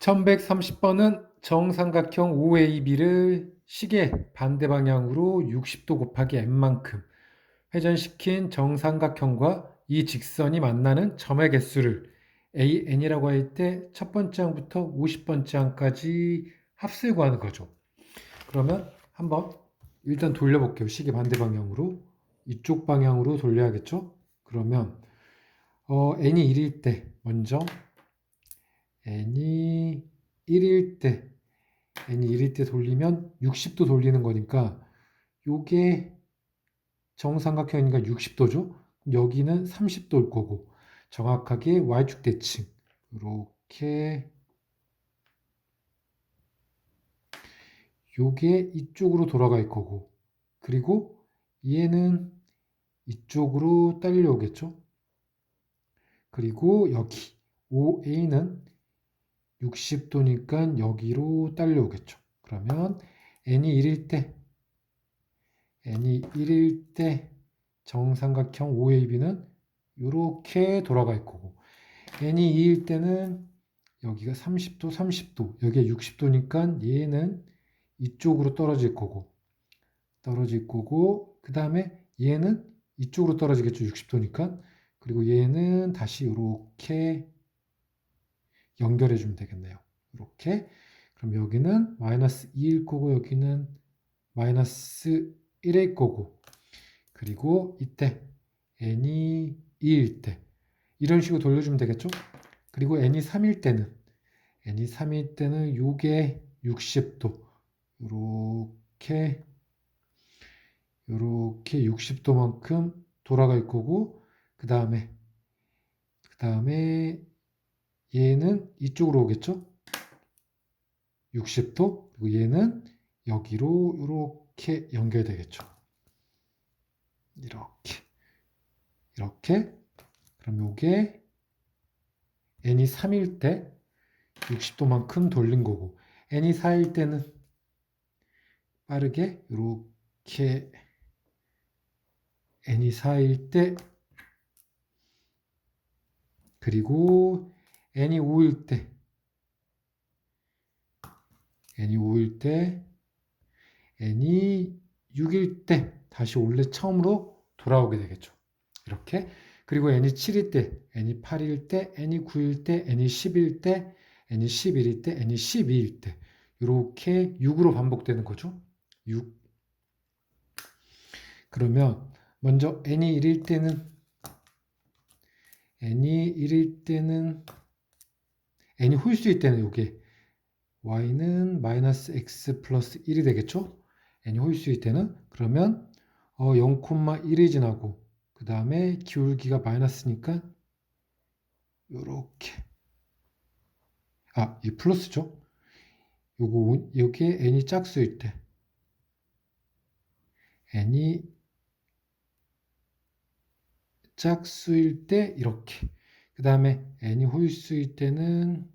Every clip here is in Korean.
1130번은 정삼각형 OAB를 시계 반대 방향으로 60도 곱하기 n만큼 회전시킨 정삼각형과 이 직선이 만나는 점의 개수를 AN이라고 할 때 첫 번째 항부터 50번째 항까지 합을 구하는 거죠. 그러면 한번 일단 돌려볼게요. 시계 반대 방향으로 이쪽 방향으로 돌려야겠죠? 그러면 어, n이 1일 때 먼저 n이 1일 때 n이 1일 때 돌리면 60도 돌리는 거니까 요게 정삼각형이니까 60도죠. 여기는 30도일 거고 정확하게 y축 대칭 이렇게 요게 이쪽으로 돌아갈 거고 그리고 얘는 이쪽으로 딸려오겠죠. 그리고 여기 OA는 60도니까 여기로 딸려오겠죠. 그러면 n이 1일 때 n이 1일 때 정삼각형 OAB는 이렇게 돌아갈 거고 n이 2일 때는 여기가 30도, 30도, 여기가 60도니까 얘는 이쪽으로 떨어질 거고 떨어질 거고 그 다음에 얘는 이쪽으로 떨어지겠죠. 60도니까 그리고 얘는 다시 이렇게 연결해 주면 되겠네요. 이렇게 그럼 여기는 마이너스 2일 거고 여기는 마이너스 1일 거고 그리고 이때 n이 2일 때 이런 식으로 돌려주면 되겠죠? 그리고 n이 3일 때는 n이 3일 때는 요게 60도 이렇게 이렇게 60도만큼 돌아갈 거고 그 다음에 그 다음에 얘는 이쪽으로 오겠죠? 60도 그리고 얘는 여기로 이렇게 연결되겠죠. 이렇게 이렇게 그럼 요게 n이 3일 때 60도만큼 돌린 거고 n이 4일 때는 빠르게 이렇게 n이 4일 때 그리고 n이 5일 때 n이 5일 때 n이 6일 때 다시 원래 처음으로 돌아오게 되겠죠. 이렇게 그리고 n이 7일 때, n이 8일 때, n이 9일 때, n이 10일 때, n이 11일 때, n이 12일 때 이렇게 6으로 반복되는 거죠. 6 그러면 먼저 n이 1일 때는 n이 1일 때는 n이 홀수일 때는 이게 y는 마이너스 x 플러스 1이 되겠죠? n이 홀수일 때는 그러면 어, 0,1이 지나고 그 다음에 기울기가 마이너스니까 요렇게 아, 이 플러스죠? 요거 여기에 n이 짝수일 때 n이 짝수일 때 이렇게 그 다음에 n이 홀수일 때는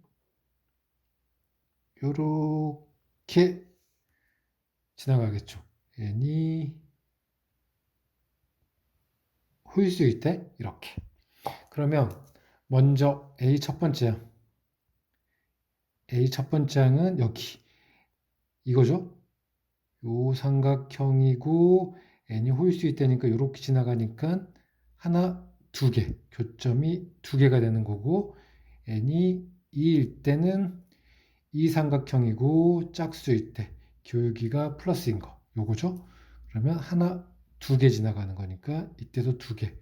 요렇게 지나가겠죠. n이 홀수일 때 이렇게 그러면 먼저 a 첫 번째 항 a 첫 번째 항은 여기 이거죠. 요 삼각형이고 n이 홀수일 때니까 이렇게 지나가니까 하나, 두 개, 교점이 두 개가 되는 거고 n이 2일 때는 이 삼각형이고 짝수일 때 기울기가 플러스인 거 요거죠. 그러면 하나, 두 개 지나가는 거니까 이때도 두 개.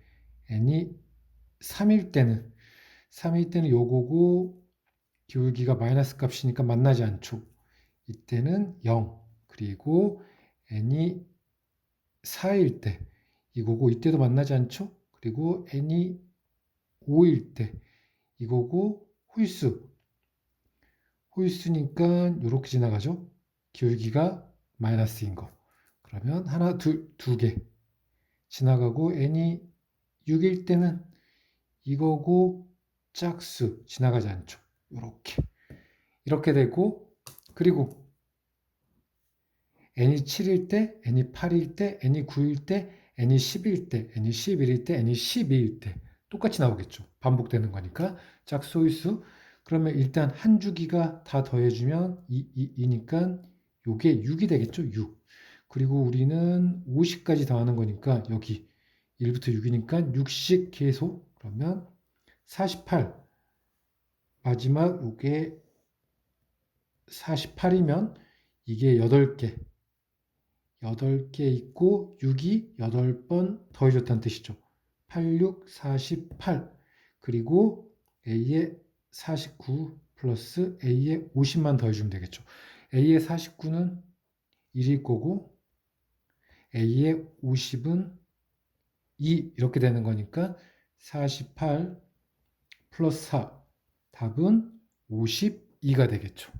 n이 3일 때는 3일 때는 요거고 기울기가 마이너스 값이니까 만나지 않죠. 이때는 0. 그리고 n이 4일 때 이거고 이때도 만나지 않죠? 그리고 n이 5일 때 이거고 홀수 홀수니까 이렇게 지나가죠. 기울기가 마이너스인 거. 그러면 하나, 둘, 두 개 지나가고 n이 6일 때는 이거고 짝수 지나가지 않죠. 이렇게 이렇게 되고 그리고 n이 7일 때, n이 8일 때, n이 9일 때, n이 10일 때, n이 11일 때, n이 12일 때 똑같이 나오겠죠. 반복되는 거니까 짝수 홀수 그러면 일단 한 주기가 다 더해주면 2, 2, 2니까 요게 6이 되겠죠? 6. 그리고 우리는 50까지 더하는 거니까 여기 1부터 6이니까 6씩 계속 그러면 48 마지막 요게 48이면 이게 8개 8개 있고 6이 8번 더해줬다는 뜻이죠. 86, 48 그리고 A에 49 플러스 A에 50만 더해주면 되겠죠. A에 49는 1일 거고 A에 50은 2 이렇게 되는 거니까 48 플러스 4 답은 52가 되겠죠.